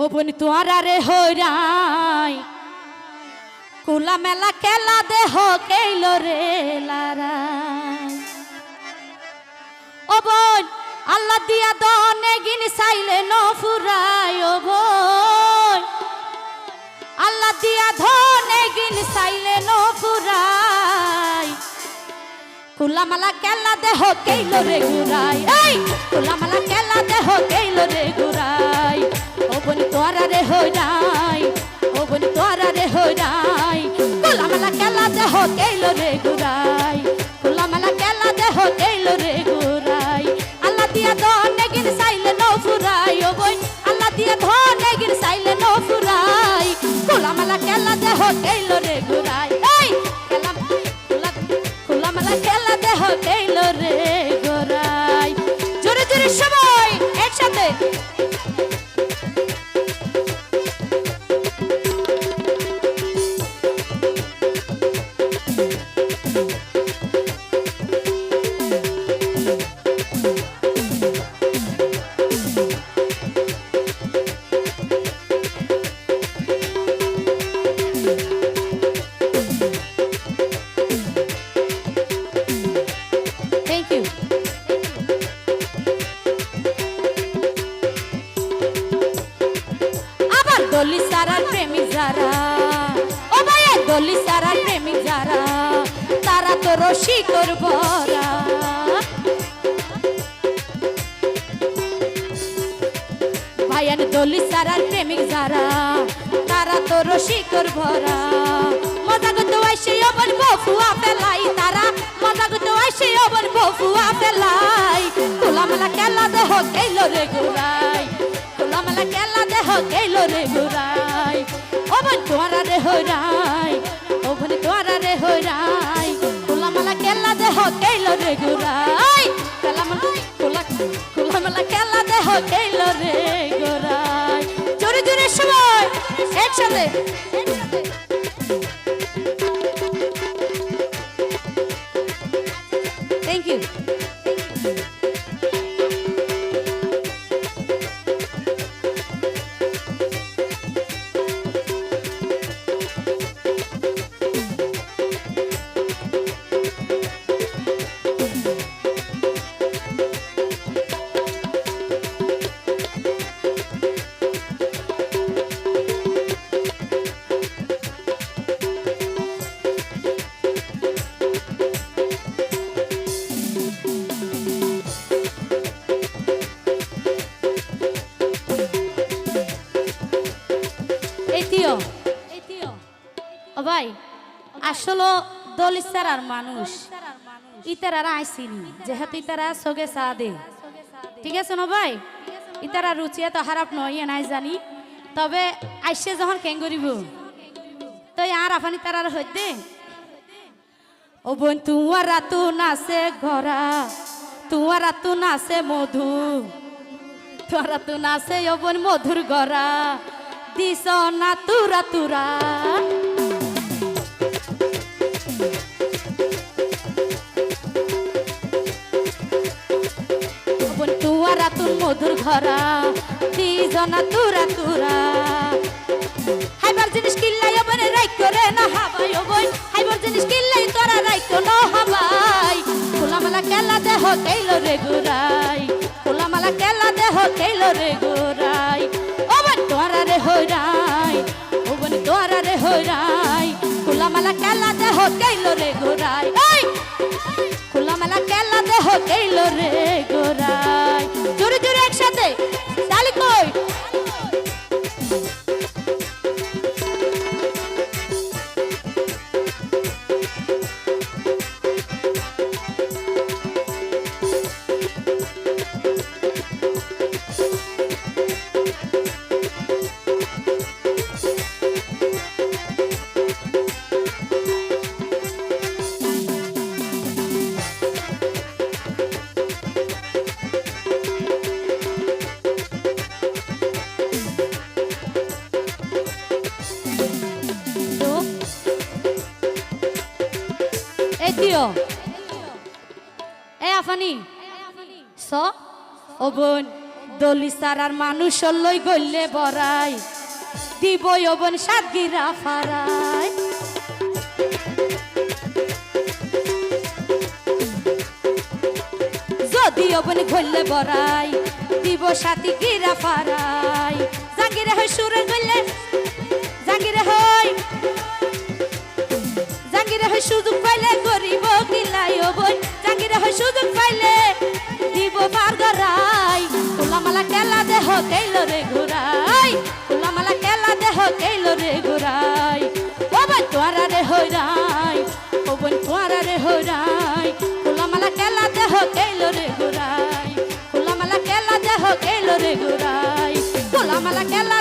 ও বোন, তোয়ারা রে হইরাই। কুলা মেলা কেলা দেহ কেইল রে লারাই ও বোন, আল্লাহ দিয়া দনে গিন চাইলে ন ফুরাই, ও বোন। আল্লাহ দিয়া ধনে গিন চাইলে ন ফুরাই। কুলামালা কেলা দেহ কেইল রে গুরাই এই কুলামালা কেলা দেহ কেইল রে গুরাই ও বোন তোরা রে হই নাই, ও বোন তোরা রে হই নাই। কুলামালা কেলা দেহ কেইল রে গুরাই কুলামালা কেলা দেহ কেইল রে গুরাই আল্লাহ দিয়া দনে গিন চাইলে ন ফুরাই, ও বোন আল্লাহ দিয়া ধনে গিন চাইলে ন ফুরাই। কুলামালা কেলা দেহ কেইল রে গুরাই এই খোলামেলা খেলা দেহ কেইল রে গোরাই জোরে জোরে সবাই একসাথে। দলি সারার প্রেমিক যারা। ও ভাই দলি সারার রশি করবরা ভাইয়ান দলি সারার প্রেমিক যারা, তারা তো রশি করবরা মজা করতে আইসে অবন বফুয়া ফেলাই তারা মজা করতে আইসে অবন বফুয়া ফেলাই খোলামেলা কেলা দেহ কেইল রে গুরাই খোলামেলা কেলা দেহ কেইল রে গুরাই অবন তোরা রে হইরাই। গুরাই কেলামেলা খোলা দেহ রে গুরাই জোরে জোরে সবাই একসাথে। থ্যাংক ভাই আসলে দলিস্তার আর মানুষ। ইতারা আইসিনি যেহেতু ইতারা সগে চা দে ঠিক আছে না ভাই? ইতারা রুচি এত খারাপ নয় নাই জানি। তবে আইসে যখন কেন করিব। তো আর আফানি তারার হইতে? ও বোন তুয়ার রাতু নাচে ঘরা তুয়ার রাতু নাচে মধু। তোরা তু নাচে অবন মধুর গরা দিস না তুরা তুরা। তুয়ারা তুর মধুর ঘরা দিস তুরা তুরা। হাইবার জিনিস কিল্লাই অবনে রাইক করে না হাবাই অবন হাইবার জিনিস কিল্লাই তোরা রাইক না হাবাই। খোলামেলা কেলা দেহ কেইল রে গুরাই খোলামেলা কেলা দেহ কেইল রে গুরাই ওবন তোরা রে হইরাই ওবন তোরা রে হইরাই। খোলামেলা কেলা দেহ কেইল রে গুরাই। এই! খোলামেলা কেলা দেহ কেইল রে গুরাই। জোরে জোরে একসাথে। তালি কই? দিও এ আফানি স ও বোন, দলি সারার মানুষ লই গইলে বরাই দিব যৌবন সাতগিরা ফারাই যদি যৌবন ঘুরলে বরাই দিব সাথী গিরা ফারাই জাগিরে হয় সুরে গইলে, জাগিরে হয় জাগিরে হয় সুযোগ পাইলে হইরাই, ও বোন তোয়ারা রে হইরাই কুলামালা কেলা দেহ কেইল রে ঘুরাই কুলামালা কেলা দেহ কেইল রে ঘুরাই কুলামালা কেলা